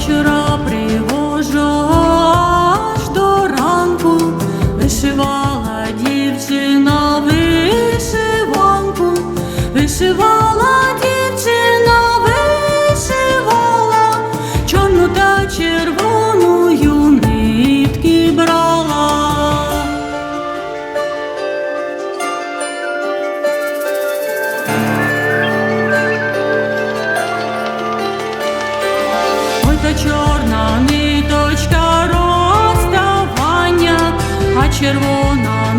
вечора привожу аж до ранку, вишивала дівчина вишиванку, вишивала дівчина. червона.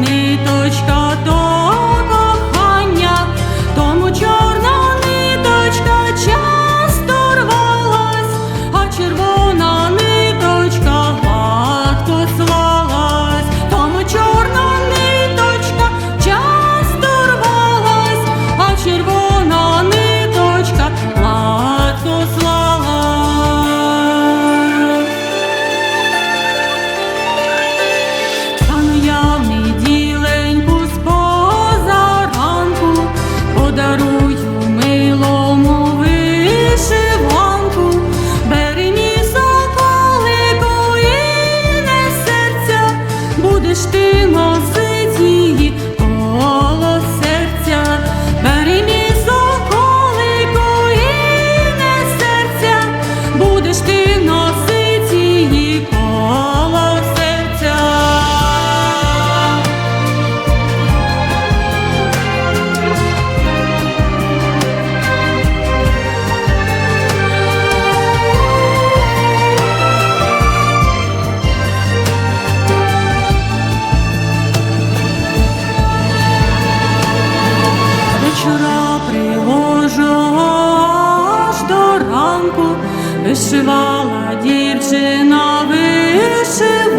будеш ти носить її коло серця, бери мій соколику і не серця, будеш ти. вишивала дівчина вишивала.